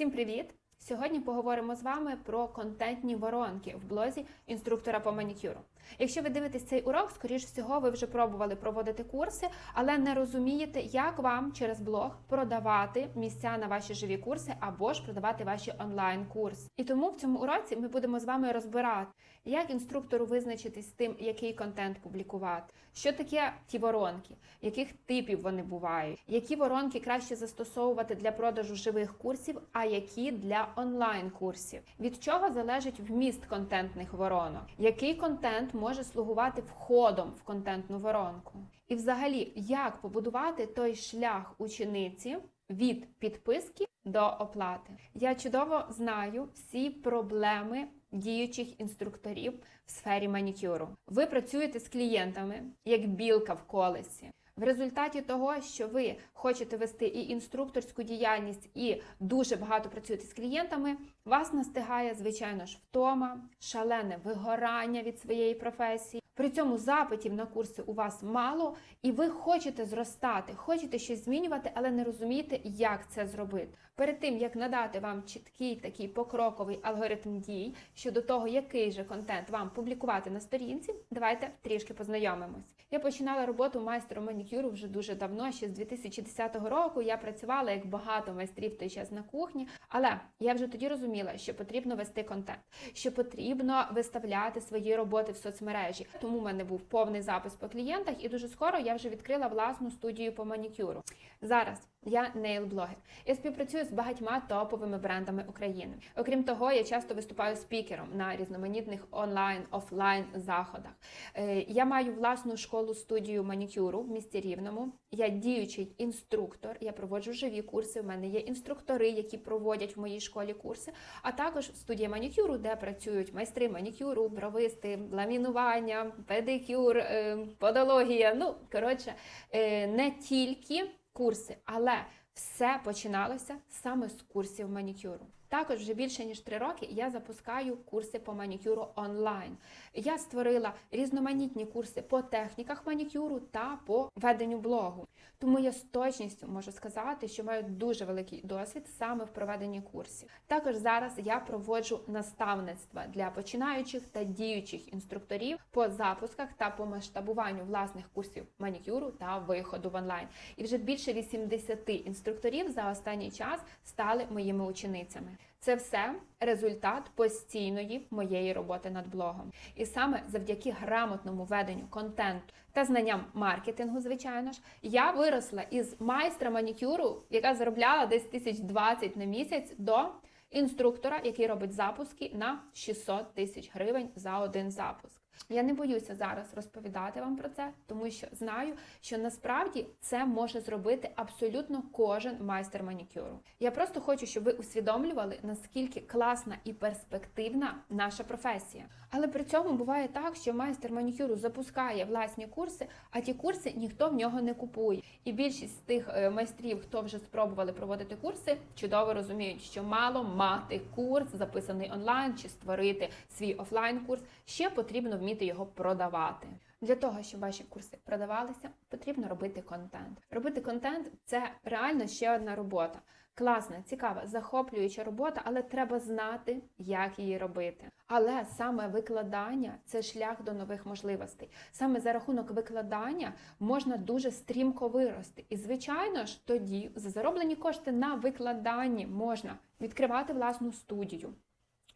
Всім привіт! Сьогодні поговоримо з вами про контентні воронки в блозі інструктора по манікюру. Якщо ви дивитесь цей урок, скоріш всього, ви вже пробували проводити курси, але не розумієте, як вам через блог продавати місця на ваші живі курси або ж продавати ваші онлайн-курси. І тому в цьому уроці ми будемо з вами розбирати, як інструктору визначитись з тим, який контент публікувати, що таке ті воронки, яких типів вони бувають, які воронки краще застосовувати для продажу живих курсів, а які для онлайн-курсів, від чого залежить вміст контентних воронок, який контент може слугувати входом в контентну воронку, і взагалі, як побудувати той шлях учениці від підписки до оплати. Я чудово знаю всі проблеми діючих інструкторів в сфері манікюру. Ви працюєте з клієнтами як білка в колесі. В результаті того, що ви хочете вести і інструкторську діяльність, і дуже багато працюєте з клієнтами, вас настигає, звичайно ж, втома, шалене вигорання від своєї професії. При цьому запитів на курси у вас мало, і ви хочете зростати, хочете щось змінювати, але не розумієте, як це зробити. Перед тим як надати вам чіткий такий покроковий алгоритм дій щодо того, який же контент вам публікувати на сторінці, давайте трішки познайомимось. Я починала роботу майстром манікюру вже дуже давно, ще з 2010 року. Я працювала як багато майстрів той час на кухні, але я вже тоді розуміла, що потрібно вести контент, що потрібно виставляти свої роботи в соцмережі. Тому в мене був повний запис по клієнтах, і дуже скоро я вже відкрила власну студію по манікюру. Зараз я нейл-блогер. Я співпрацюю з багатьма топовими брендами України. Окрім того, я часто виступаю спікером на різноманітних онлайн, офлайн заходах. Е, Я маю власну школу студію манікюру в місті Рівному. Я діючий інструктор. Я проводжу живі курси. У мене є інструктори, які проводять в моїй школі курси. А також студія манікюру, де працюють майстри манікюру, бровисти, ламінування, педикюр, е, подологія. Ну коротше, е, не тільки курси, але все починалося саме з курсів манікюру. Також вже більше ніж три роки я запускаю курси по манікюру онлайн. Я створила різноманітні курси по техніках манікюру та по веденню блогу. Тому я з точністю можу сказати, що маю дуже великий досвід саме в проведенні курсів. Також зараз я проводжу наставництва для починаючих та діючих інструкторів по запусках та по масштабуванню власних курсів манікюру та виходу в онлайн. І вже більше 80 інструкторів за останній час стали моїми ученицями. Це все результат постійної моєї роботи над блогом. І саме завдяки грамотному веденню контенту та знанням маркетингу, звичайно ж, я виросла із майстра манікюру, яка заробляла десь тисяч 20 на місяць, до інструктора, який робить запуски на 600 тисяч гривень за один запуск. Я не боюся зараз розповідати вам про це, тому що знаю, що насправді це може зробити абсолютно кожен майстер манікюру. Я просто хочу, щоб ви усвідомлювали, наскільки класна і перспективна наша професія. Але при цьому буває так, що майстер манікюру запускає власні курси, а ті курси ніхто в нього не купує. І більшість з тих е, майстрів, хто вже спробували проводити курси, чудово розуміють, що мало мати курс, записаний онлайн, чи створити свій офлайн курс. Ще потрібно вміти його продавати. Для того, щоб ваші курси продавалися, потрібно робити контент. Робити контент це реально ще одна робота. Класна, цікава, захоплююча робота, але треба знати, як її робити. Але саме викладання це шлях до нових можливостей. Саме за рахунок викладання можна дуже стрімко вирости. І, звичайно ж, тоді за зароблені кошти на викладанні можна відкривати власну студію.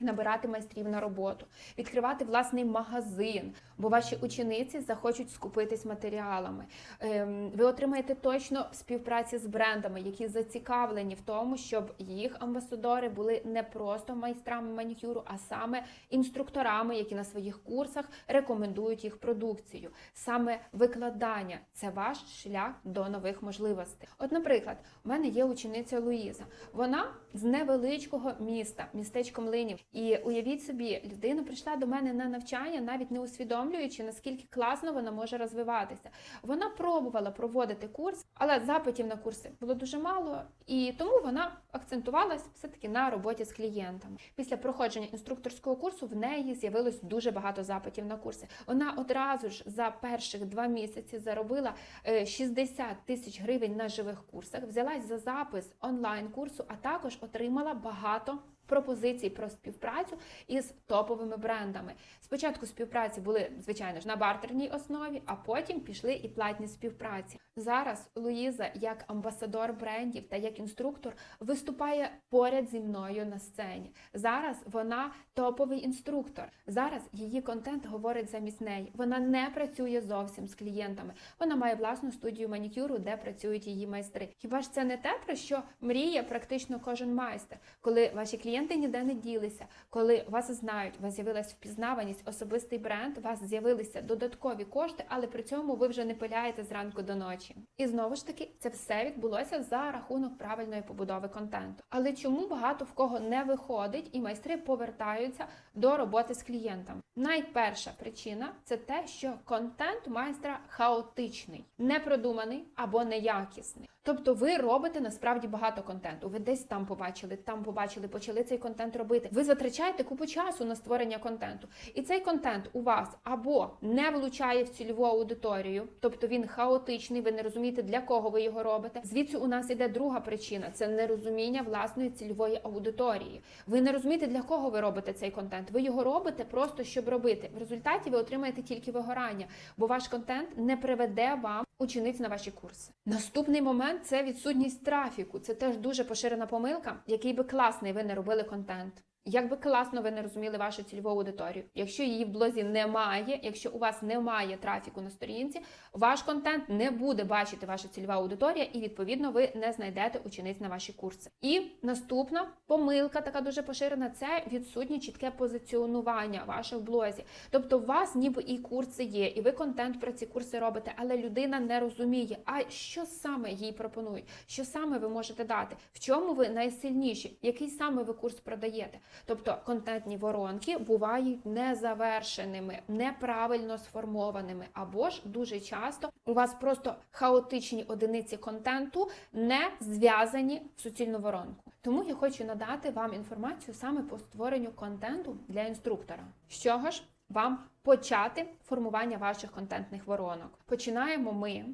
Набирати майстрів на роботу, відкривати власний магазин, бо ваші учениці захочуть скупитись матеріалами. Ем, Ви отримаєте точно співпраці з брендами, які зацікавлені в тому, щоб їх амбасадори були не просто майстрами манікюру, а саме інструкторами, які на своїх курсах рекомендують їх продукцію. Саме викладання це ваш шлях до нових можливостей. От, наприклад, у мене є учениця Луїза. Вона з невеличкого міста, містечко Млинів. І уявіть собі, людина прийшла до мене на навчання, навіть не усвідомлюючи, наскільки класно вона може розвиватися. Вона пробувала проводити курс, але запитів на курси було дуже мало, і тому вона акцентувалась все-таки на роботі з клієнтами. Після проходження інструкторського курсу в неї з'явилось дуже багато запитів на курси. Вона одразу ж за перших два місяці заробила е, 60 тисяч гривень на живих курсах, взялась за запис онлайн курсу, а також отримала багато. Пропозицій про співпрацю із топовими брендами. Спочатку співпраці були, звичайно ж, на бартерній основі, а потім пішли і платні співпраці. Зараз Луїза, як амбасадор брендів та як інструктор, виступає поряд зі мною на сцені. Зараз вона топовий інструктор. Зараз її контент говорить замість неї. Вона не працює зовсім з клієнтами. Вона має власну студію манікюру, де працюють її майстри. Хіба ж це не те, про що мріє практично кожен майстер, коли ваші клієнти ніде не ділися, коли вас знають, у вас з'явилась впізнаваність, особистий бренд, у вас з'явилися додаткові кошти, але при цьому ви вже не пиляєте зранку до ночі. І знову ж таки, це все відбулося за рахунок правильної побудови контенту. Але чому багато в кого не виходить, і майстри повертаються до роботи з клієнтами? Найперша причина це те, що контент майстра хаотичний, непродуманий або неякісний. Тобто ви робите насправді багато контенту. Ви десь там побачили, там побачили, почали цей контент робити. Ви затрачаєте купу часу на створення контенту. І цей контент у вас або не влучає в цільову аудиторію, тобто він хаотичний, ви не розумієте, для кого ви його робите. Звідси у нас іде друга причина це нерозуміння власної цільової аудиторії. Ви не розумієте, для кого ви робите цей контент. Ви його робите просто щоб робити. В результаті ви отримаєте тільки вигорання, бо ваш контент не приведе вам учениць на ваші курси. Наступний момент це відсутність трафіку. Це теж дуже поширена помилка, який би класний ви не робили контент. Як би класно ви не розуміли вашу цільову аудиторію, якщо її в блозі немає, якщо у вас немає трафіку на сторінці, ваш контент не буде бачити ваша цільова аудиторія, і відповідно ви не знайдете учениць на ваші курси. І наступна помилка, така дуже поширена, це відсутнє чітке позиціонування в ваших блозі. Тобто, у вас ніби і курси є, і ви контент про ці курси робите, але людина не розуміє, а що саме їй пропонують, що саме ви можете дати, в чому ви найсильніші, який саме ви курс продаєте. Тобто контентні воронки бувають незавершеними, неправильно сформованими, або ж дуже часто у вас просто хаотичні одиниці контенту не зв'язані в суцільну воронку. Тому я хочу надати вам інформацію саме по створенню контенту для інструктора. З чого ж вам почати формування ваших контентних воронок? Починаємо ми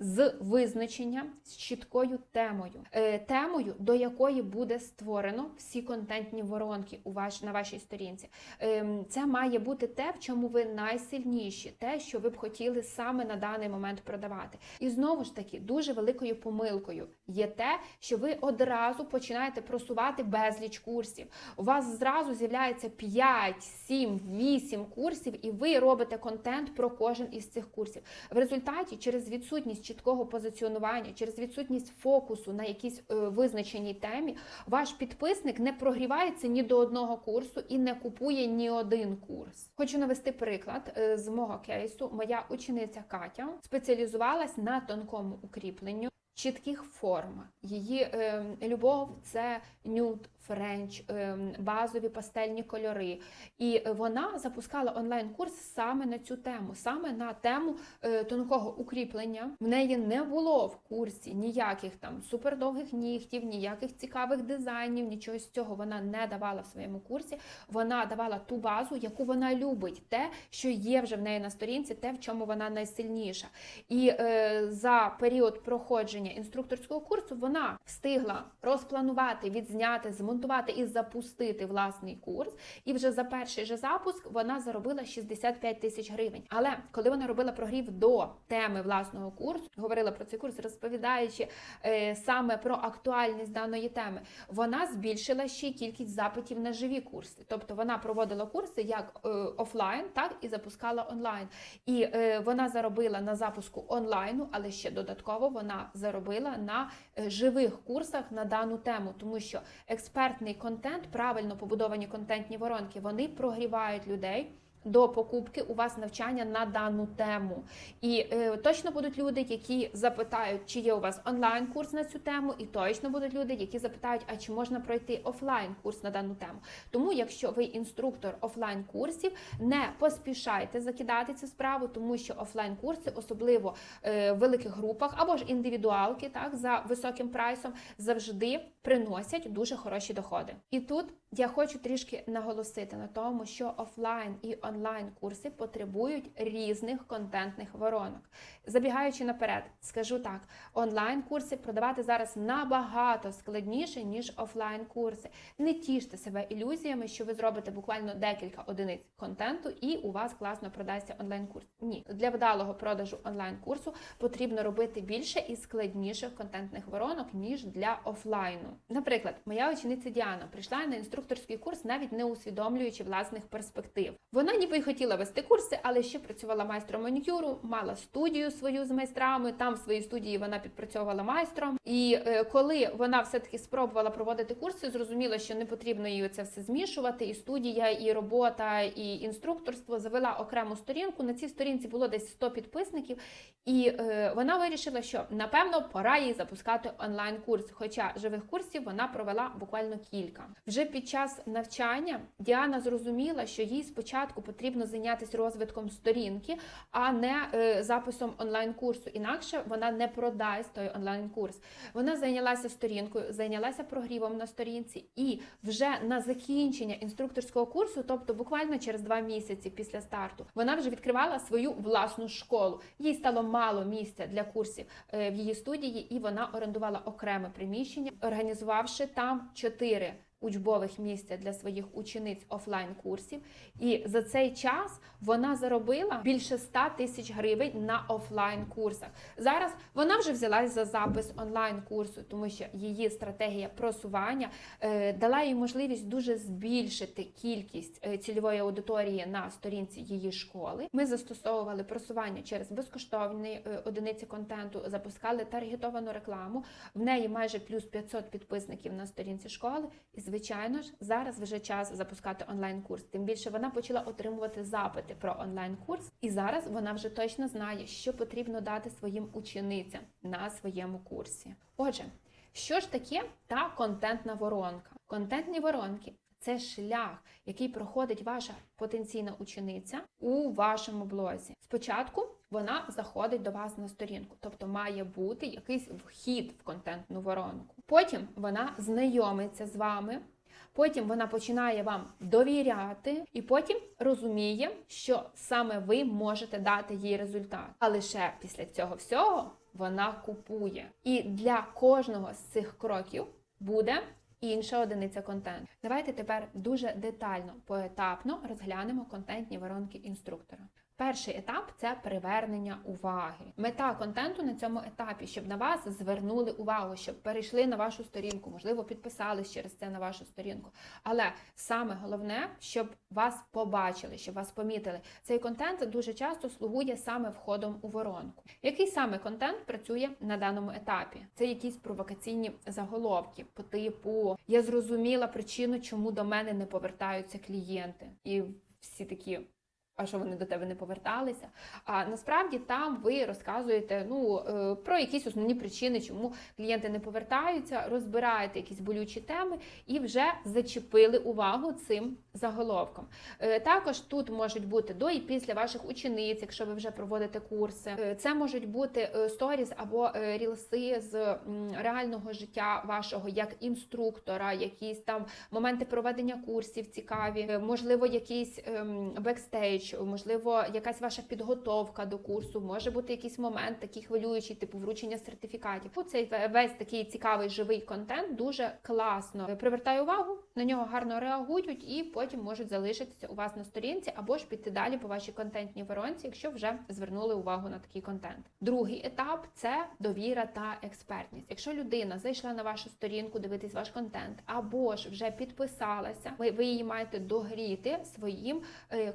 з визначення з чіткою темою, Е, темою, до якої буде створено всі контентні воронки у ваш, на вашій сторінці. Ем, Це має бути те, в чому ви найсильніші, те, що ви б хотіли саме на даний момент продавати. І знову ж таки, дуже великою помилкою є те, що ви одразу починаєте просувати безліч курсів. У вас зразу з'являється 5, 7, 8 курсів, і ви робите контент про кожен із цих курсів. В результаті, через відсутність чіткого позиціонування, через відсутність фокусу на якійсь е, визначеній темі, ваш підписник не прогрівається ні до одного курсу і не купує ні один курс. Хочу навести приклад е, з мого кейсу. Моя учениця Катя спеціалізувалась на тонкому укріпленню. Чітких форм. Її е, любов це нюд, френч, е, базові пастельні кольори. І вона запускала онлайн-курс саме на цю тему, саме на тему е, тонкого укріплення. В неї не було в курсі ніяких там супердовгих нігтів, ніяких цікавих дизайнів, нічого з цього вона не давала в своєму курсі. Вона давала ту базу, яку вона любить, те, що є вже в неї на сторінці, те, в чому вона найсильніша. І е, за період проходження інструкторського курсу вона встигла розпланувати, відзняти, змонтувати і запустити власний курс. І вже за перший же запуск вона заробила 65 тисяч гривень. Але коли вона робила прогрів до теми власного курсу, говорила про цей курс, розповідаючи е, саме про актуальність даної теми, вона збільшила ще кількість запитів на живі курси. Тобто вона проводила курси як е, офлайн, так і запускала онлайн. І е, вона заробила на запуску онлайну, але ще додатково вона заробила на е, живих курсах на дану тему, тому що експертний контент, правильно побудовані контентні воронки, вони прогрівають людей. до покупки у вас навчання на дану тему. І е, точно будуть люди, які запитають, чи є у вас онлайн-курс на цю тему, і точно будуть люди, які запитають, а чи можна пройти офлайн-курс на дану тему. Тому, якщо ви інструктор офлайн-курсів, не поспішайте закидати цю справу, тому що офлайн-курси, особливо е, в великих групах або ж індивідуалки, так за високим прайсом, завжди приносять дуже хороші доходи. І тут я хочу трішки наголосити на тому, що офлайн і онлайн курси потребують різних контентних воронок. Забігаючи наперед, скажу так: онлайн курси продавати зараз набагато складніше ніж офлайн курси. Не тіште себе ілюзіями, що ви зробите буквально декілька одиниць контенту, і у вас класно продасться онлайн курс. Ні, для вдалого продажу онлайн курсу потрібно робити більше і складніших контентних воронок ніж для офлайну. Наприклад, моя учениця Діана прийшла на інструкторський курс, навіть не усвідомлюючи власних перспектив. Вона ніби й хотіла вести курси, але ще працювала майстром манікюру, мала студію свою з майстрами. Там в своїй студії вона підпрацьовувала майстром. І е, коли вона все-таки спробувала проводити курси, зрозуміла, що не потрібно їй це все змішувати. І студія, і робота, і інструкторство завела окрему сторінку. На цій сторінці було десь 100 підписників, і е, вона вирішила, що напевно пора їй запускати онлайн-курс. Хоча живих курсів вона провела буквально кілька. Вже під час навчання Діана зрозуміла, що їй спочатку потрібно зайнятися розвитком сторінки, а не е, записом онлайн-курсу. Інакше вона не продасть той онлайн-курс. Вона зайнялася сторінкою, зайнялася прогрівом на сторінці, і вже на закінчення інструкторського курсу, тобто буквально через два місяці після старту, вона вже відкривала свою власну школу. Їй стало мало місця для курсів е, в її студії, і вона орендувала окреме приміщення, організувавши там чотири учбових місця для своїх учениць офлайн курсів. І за цей час вона заробила більше 100 тисяч гривень на офлайн курсах. Зараз вона вже взялась за запис онлайн курсу, тому що її стратегія просування е, дала їй можливість дуже збільшити кількість е, цільової аудиторії на сторінці її школи. Ми застосовували просування через безкоштовні е, одиниці контенту, запускали таргетовану рекламу. В неї майже плюс 500 підписників на сторінці школи. І звичайно ж, зараз вже час запускати онлайн-курс. Тим більше вона почала отримувати запити про онлайн-курс, і зараз вона вже точно знає, що потрібно дати своїм ученицям на своєму курсі. Отже, що ж таке та контентна воронка? Контентні воронки. Це шлях, який проходить ваша потенційна учениця у вашому блозі. Спочатку вона заходить до вас на сторінку, тобто має бути якийсь вхід в контентну воронку. Потім вона знайомиться з вами. Потім вона починає вам довіряти, і потім розуміє, що саме ви можете дати їй результат. А лише після цього всього вона купує. І для кожного з цих кроків буде інша одиниця контенту. Давайте тепер дуже детально, поетапно розглянемо контентні воронки інструктора. Перший етап це привернення уваги. Мета контенту на цьому етапі, щоб на вас звернули увагу, щоб перейшли на вашу сторінку, можливо, підписались через це на вашу сторінку. Але саме головне, щоб вас побачили, щоб вас помітили. Цей контент дуже часто слугує саме входом у воронку. Який саме контент працює на даному етапі? Це якісь провокаційні заголовки по типу Я зрозуміла причину, чому до мене не повертаються клієнти, і всі такі а що вони до тебе не поверталися. А насправді там ви розказуєте ну, е, про якісь основні причини, чому клієнти не повертаються, розбираєте якісь болючі теми і вже зачепили увагу цим заголовком. Е, також тут можуть бути до і після ваших учениць, якщо ви вже проводите курси. Е, це можуть бути сторіс або рілси з реального життя вашого як інструктора, якісь там моменти проведення курсів цікаві, можливо, якийсь ем, бекстейдж можливо, якась ваша підготовка до курсу, може бути якийсь момент такий хвилюючий, типу вручення сертифікатів. Цей весь такий цікавий живий контент дуже класно привертає увагу, на нього гарно реагують і потім можуть залишитися у вас на сторінці або ж піти далі по вашій контентній воронці, якщо вже звернули увагу на такий контент. Другий етап це довіра та експертність. Якщо людина зайшла на вашу сторінку, дивитись ваш контент, або ж вже підписалася, ви, ви її маєте догріти своїм е,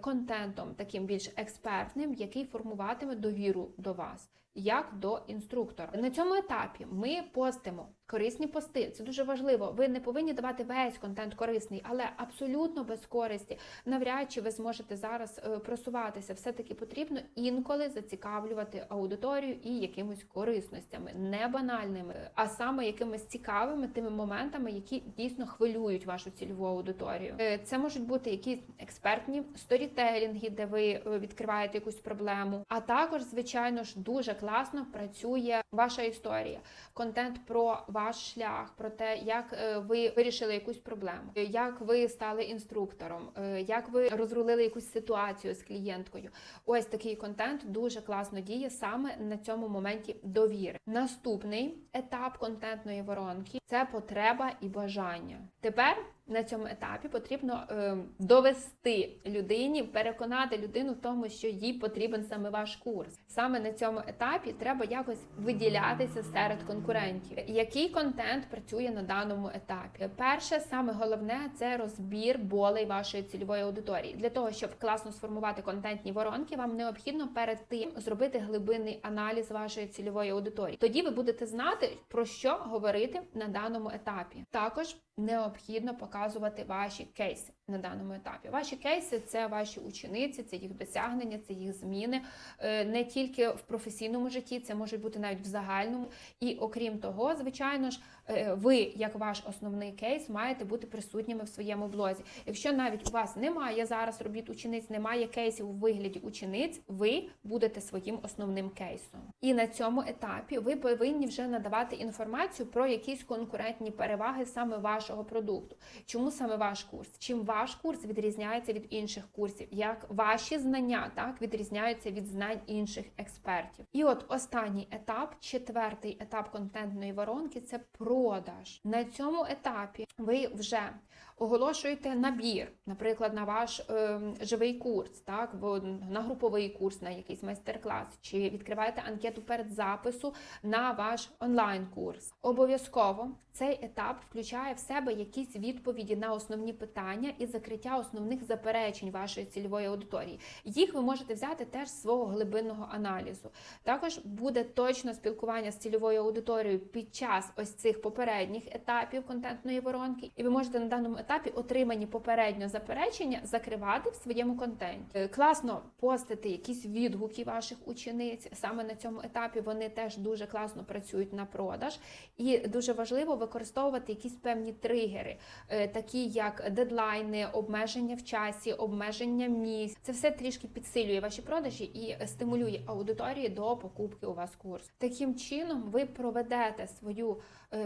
контентом таким більш експертним, який формуватиме довіру до вас. як до інструктора. На цьому етапі ми постимо корисні пости. Це дуже важливо. Ви не повинні давати весь контент корисний, але абсолютно без користі. Навряд чи ви зможете зараз е, просуватися. Все таки потрібно інколи зацікавлювати аудиторію і якимось корисностями, не банальними, а саме якимись цікавими тими моментами, які дійсно хвилюють вашу цільову аудиторію. Е, Це можуть бути якісь експертні сторітелінги, де ви е, відкриваєте якусь проблему. А також, звичайно ж, дуже класно працює ваша історія, контент про ваш шлях, про те, як е, ви вирішили якусь проблему, як ви стали інструктором, е, як ви розрулили якусь ситуацію з клієнткою. Ось такий контент дуже класно діє саме на цьому моменті довіри. Наступний етап контентної воронки це потреба і бажання. Тепер на цьому етапі потрібно е, довести людині, переконати людину в тому, що їй потрібен саме ваш курс. Саме на цьому етапі треба якось виділятися серед конкурентів. Який контент працює на даному етапі? Перше, саме головне це розбір болей вашої цільової аудиторії. Для того щоб класно сформувати контентні воронки, вам необхідно перед тим зробити глибинний аналіз вашої цільової аудиторії. Тоді ви будете знати про що говорити на даному етапі. Також необхідно показувати ваші кейси на даному етапі. Ваші кейси це ваші учениці, це їх досягнення, це їх зміни Е, не тільки в професійному житті, це може бути навіть в загальному. І окрім того, звичайно ж, е, ви, як ваш основний кейс, маєте бути присутніми в своєму блозі. Якщо навіть у вас немає зараз робіт учениць, немає кейсів у вигляді учениць, ви будете своїм основним кейсом. І на цьому етапі ви повинні вже надавати інформацію про якісь конкурентні переваги саме вашого продукту. Чому саме ваш курс? Чим ваш курс відрізняється від інших курсів? Як ваші знання так відрізняються від знань інших експертів? І от останній етап, четвертий етап контентної воронки це продаж. На цьому етапі ви вже оголошуєте набір, наприклад, на ваш е, живий курс, так бо на груповий курс, на якийсь майстер-клас, чи відкриваєте анкету перед запису на ваш онлайн-курс. Обов'язково цей етап включає в себе якісь відповіді на основні питання і закриття основних заперечень вашої цільової аудиторії. Їх ви можете взяти теж з свого глибинного аналізу. Також буде точно спілкування з цільовою аудиторією під час ось цих попередніх етапів контентної воронки, і ви можете на даному етапі отримані попередньо заперечення закривати в своєму контенті. Е, Класно постити якісь відгуки ваших учениць. Саме на цьому етапі вони теж дуже класно працюють на продаж, і дуже важливо використовувати якісь певні тригери, е, такі як дедлайни, обмеження в часі, обмеження місць. Це все трішки підсилює ваші продажі і стимулює аудиторію до покупки у вас курсу. Таким чином, ви проведете свою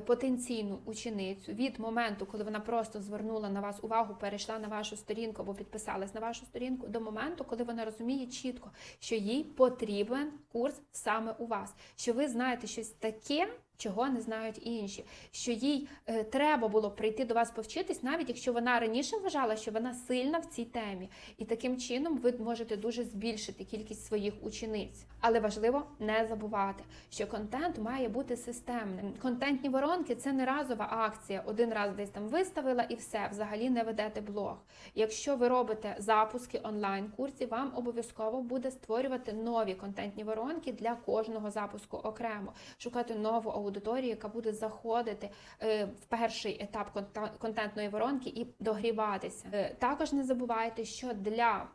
потенційну ученицю від моменту, коли вона просто звернула на вас увагу, перейшла на вашу сторінку або підписалась на вашу сторінку, до моменту, коли вона розуміє чітко, що їй потрібен курс саме у вас, що ви знаєте щось таке. Чого не знають інші, що їй е, треба було прийти до вас повчитись, навіть якщо вона раніше вважала, що вона сильна в цій темі, і таким чином ви можете дуже збільшити кількість своїх учениць. Але важливо не забувати, що контент має бути системним. Контентні воронки це не разова акція. Один раз десь там виставила і все, взагалі не ведете блог. Якщо ви робите запуски онлайн-курсів, вам обов'язково буде створювати нові контентні воронки для кожного запуску окремо, шукати нову аудиторію, яка буде заходити е, в перший етап контентної воронки і догріватися. Е, Також не забувайте, що для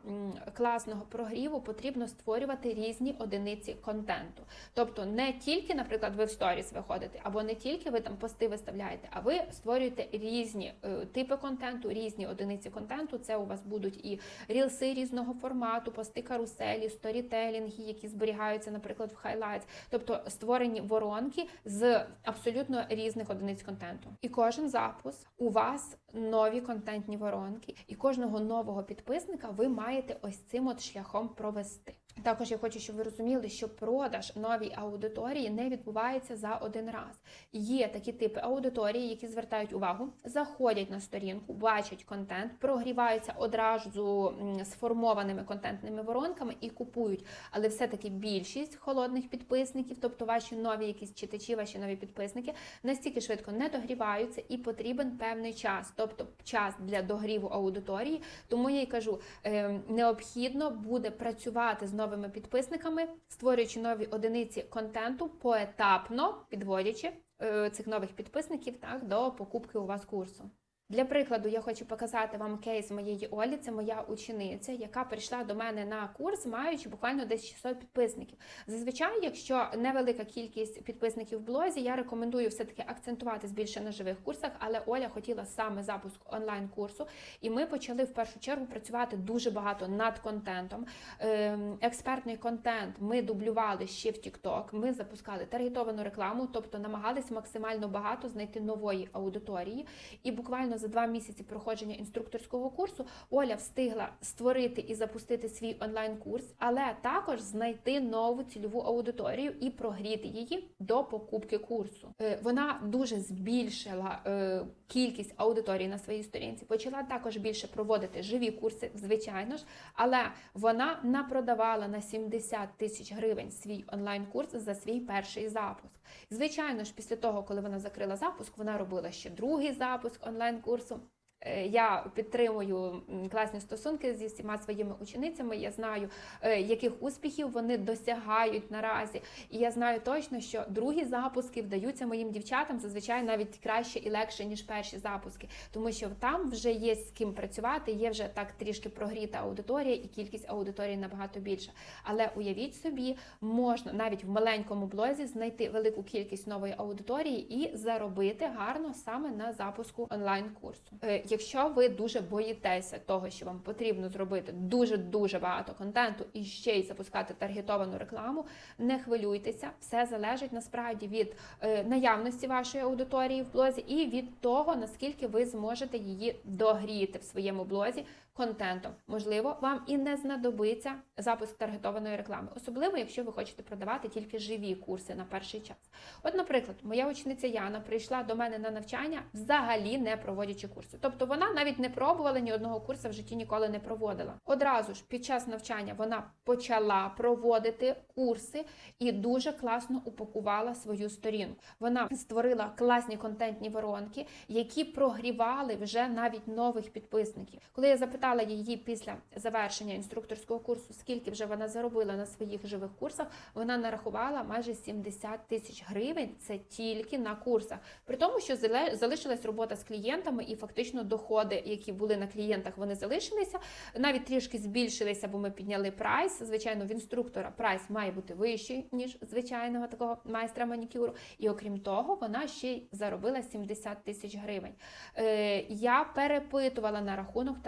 класного прогріву потрібно створювати різні одиниці контенту. Тобто не тільки, наприклад, ви в сторіс виходите, або не тільки ви там пости виставляєте, а ви створюєте різні е, типи контенту, різні одиниці контенту. Це у вас будуть і рілси різного формату, пости каруселі, сторітелінги, які зберігаються, наприклад, в хайлайтс, тобто створені воронки з абсолютно різних одиниць контенту. І кожен запуск у вас нові контентні воронки, і кожного нового підписника ви маєте ось цим от шляхом провести. Також я хочу, щоб ви розуміли, що продаж новій аудиторії не відбувається за один раз. Є такі типи аудиторії, які звертають увагу, заходять на сторінку, бачать контент, прогріваються одразу сформованими контентними воронками і купують. Але все-таки більшість холодних підписників, тобто ваші нові якісь читачі, ваші нові підписники, настільки швидко не догріваються і потрібен певний час, тобто час для догріву аудиторії. Тому я й кажу, е, необхідно буде працювати з новими підписниками, створюючи нові одиниці контенту поетапно підводячи е, цих нових підписників так до покупки у вас курсу. Для прикладу, я хочу показати вам кейс моєї Олі. Це моя учениця, яка прийшла до мене на курс, маючи буквально десь 600 підписників. Зазвичай, якщо невелика кількість підписників в блозі, я рекомендую все-таки акцентуватись більше на живих курсах, але Оля хотіла саме запуск онлайн-курсу, і ми почали в першу чергу працювати дуже багато над контентом. Ем, Експертний контент ми дублювали ще в TikTok, Ми запускали таргетовану рекламу, тобто намагались максимально багато знайти нової аудиторії. І буквально за два місяці проходження інструкторського курсу Оля встигла створити і запустити свій онлайн-курс, але також знайти нову цільову аудиторію і прогріти її до покупки курсу. Е, Вона дуже збільшила е, кількість аудиторії на своїй сторінці, почала також більше проводити живі курси, звичайно ж, але вона напродавала на 70 тисяч гривень свій онлайн-курс за свій перший запуск. Звичайно ж, після того, коли вона закрила запуск, вона робила ще другий запуск онлайн-курсу. Е, Я підтримую класні стосунки зі всіма своїми ученицями. Я знаю, е, яких успіхів вони досягають наразі. І я знаю точно, що другі запуски вдаються моїм дівчатам зазвичай навіть краще і легше, ніж перші запуски, тому що там вже є з ким працювати, є вже так трішки прогріта аудиторія, і кількість аудиторії набагато більша. Але уявіть собі, можна навіть в маленькому блозі знайти велику кількість нової аудиторії і заробити гарно саме на запуску онлайн-курсу. Якщо ви дуже боїтеся того, що вам потрібно зробити дуже дуже багато контенту і ще й запускати таргетовану рекламу, не хвилюйтеся, все залежить насправді від е, наявності вашої аудиторії в блозі і від того, наскільки ви зможете її догріти в своєму блозі контентом. Можливо, вам і не знадобиться запуск таргетованої реклами, особливо якщо ви хочете продавати тільки живі курси на перший час. От, наприклад, моя учениця Яна прийшла до мене на навчання, взагалі не проводячи курси. Тобто вона навіть не пробувала ні одного курсу в житті ніколи не проводила. Одразу ж під час навчання вона почала проводити курси і дуже класно упакувала свою сторінку. Вона створила класні контентні воронки, які прогрівали вже навіть нових підписників. Коли я запитала її після завершення інструкторського курсу, скільки вже вона заробила на своїх живих курсах, вона нарахувала майже 70 тисяч гривень. Це тільки на курсах. При тому, що залишилась робота з клієнтами, і фактично доходи, які були на клієнтах, вони залишилися. Навіть трішки збільшилися, бо ми підняли прайс. Звичайно, в інструктора прайс має бути вищий ніж звичайного такого майстра манікюру. І окрім того, вона ще й заробила 70 тисяч гривень. Е, я перепитувала на рахунок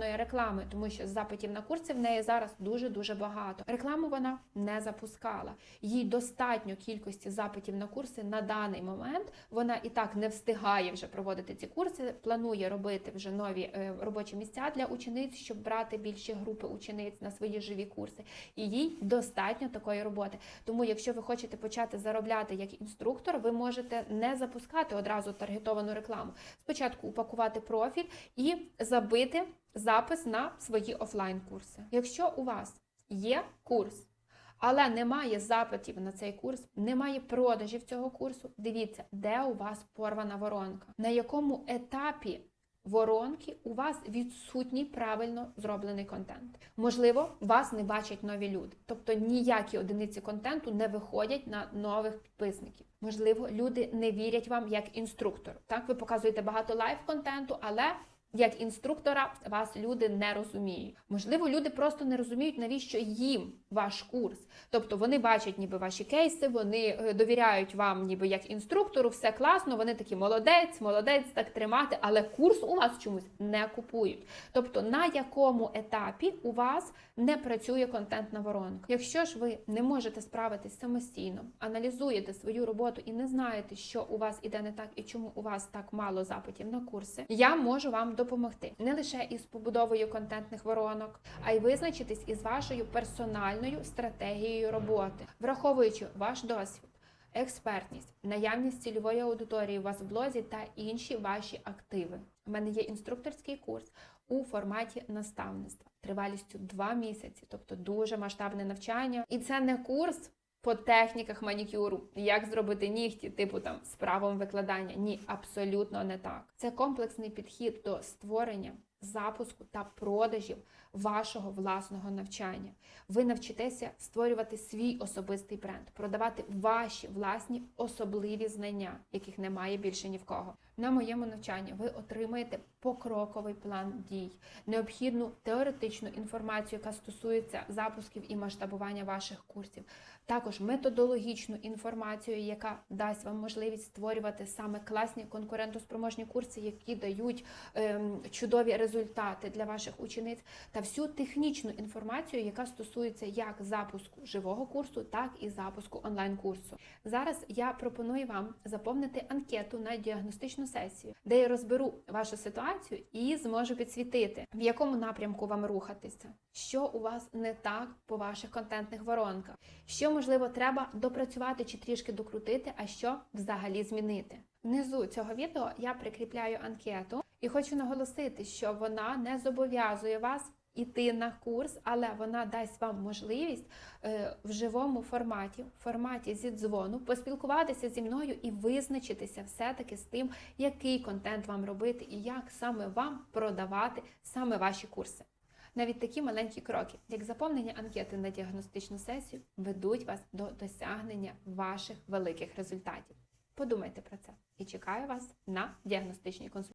таргетованої реклами, тому що запитів на курси в неї зараз дуже дуже багато. Рекламу вона не запускала. Їй достатньо кількості запитів на курси на даний момент. Вона і так не встигає вже проводити ці курси. Планує робити вже нові е, робочі місця для учениць, щоб брати більші групи учениць на свої живі курси. І їй достатньо такої роботи. Тому, якщо ви хочете почати заробляти як інструктор, ви можете не запускати одразу таргетовану рекламу. Спочатку упакувати профіль і забити запис на свої офлайн-курси. Якщо у вас є курс, але немає запитів на цей курс, немає продажів цього курсу, дивіться, де у вас порвана воронка, на якому етапі воронки у вас відсутній правильно зроблений контент. Можливо, вас не бачать нові люди, тобто ніякі одиниці контенту не виходять на нових підписників. Можливо, люди не вірять вам як інструктору. Так, ви показуєте багато лайв-контенту, але як інструктора вас люди не розуміють. Можливо, люди просто не розуміють, навіщо їм ваш курс. Тобто вони бачать ніби ваші кейси, вони е, довіряють вам, ніби як інструктору, все класно, вони такі молодець, молодець, так тримати, але курс у вас чомусь не купують. Тобто, на якому етапі у вас не працює контентна воронка. Якщо ж ви не можете справитись самостійно, аналізуєте свою роботу і не знаєте, що у вас іде не так і чому у вас так мало запитів на курси, я можу вам допомогти не лише із побудовою контентних воронок, а й визначитись із вашою персональною стратегією роботи, враховуючи ваш досвід. Експертність, наявність цільової аудиторії у вас в блозі та інші ваші активи. У мене є інструкторський курс у форматі наставництва тривалістю 2 місяці, тобто дуже масштабне навчання. І це не курс по техніках манікюру, як зробити нігті, типу там з правом викладання. Ні, абсолютно не так. Це комплексний підхід до створення запуску та продажів вашого власного навчання. Ви навчитеся створювати свій особистий бренд, продавати ваші власні особливі знання, яких немає більше ні в кого. На моєму навчанні. Ви отримаєте покроковий план дій, необхідну теоретичну інформацію, яка стосується запусків і масштабування ваших курсів, також методологічну інформацію, яка дасть вам можливість створювати саме класні конкурентоспроможні курси, які дають ем, чудові результати для ваших учениць, та всю технічну інформацію, яка стосується як запуску живого курсу, так і запуску онлайн-курсу. Зараз я пропоную вам заповнити анкету на діагностичну сесію, де я розберу вашу ситуацію і зможу підсвітити, в якому напрямку вам рухатися, що у вас не так по ваших контентних воронках, що можливо треба допрацювати чи трішки докрутити, а що взагалі змінити. Внизу цього відео я прикріпляю анкету і хочу наголосити, що вона не зобов'язує вас іти на курс, але вона дасть вам можливість е, в живому форматі, в форматі зі дзвону, поспілкуватися зі мною і визначитися все-таки з тим, який контент вам робити і як саме вам продавати саме ваші курси. Навіть такі маленькі кроки, як заповнення анкети на діагностичну сесію, ведуть вас до досягнення ваших великих результатів. Подумайте про це і чекаю вас на діагностичній консультації.